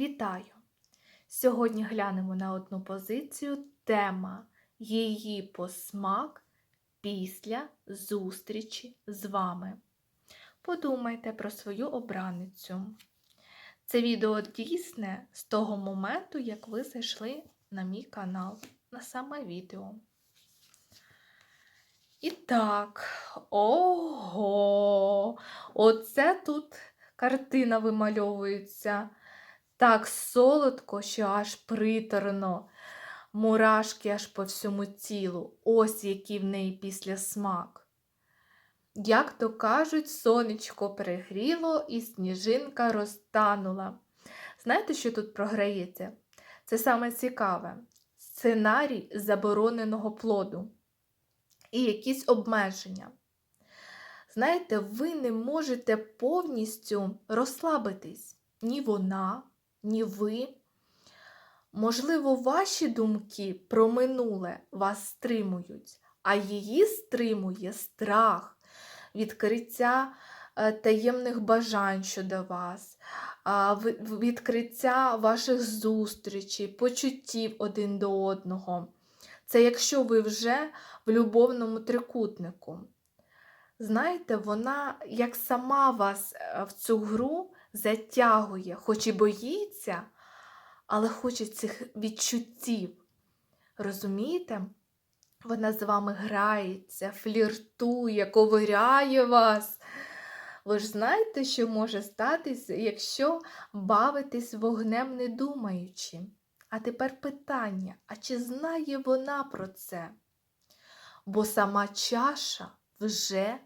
Вітаю! Сьогодні глянемо на одну позицію. Тема її посмак після зустрічі з вами. Подумайте про свою обраницю. Це відео дійсне з того моменту, як ви зайшли на мій канал, на саме відео. І так, ого! Оце тут картина вимальовується. Так солодко, що аж приторно, мурашки аж по всьому тілу. Ось який в неї після смак. Як то кажуть, сонечко перегріло і сніжинка розтанула. Знаєте, що тут програється? Це саме цікаве сценарій забороненого плоду і якісь обмеження. Знаєте, ви не можете повністю розслабитись. Ні вона, ні ви. Можливо, ваші думки про минуле вас стримують, а її стримує страх, відкриття е, таємних бажань щодо вас, відкриття ваших зустрічей, почуттів один до одного. Це якщо ви вже в любовному трикутнику. Знаєте, вона як сама вас е, в цю гру затягує, хоч і боїться, але хоче цих відчуттів. Розумієте? Вона з вами грається, фліртує, ковиряє вас. Ви ж знаєте, що може статися, якщо бавитесь вогнем не думаючи. А тепер питання: а чи знає вона про це? Бо сама чаша вже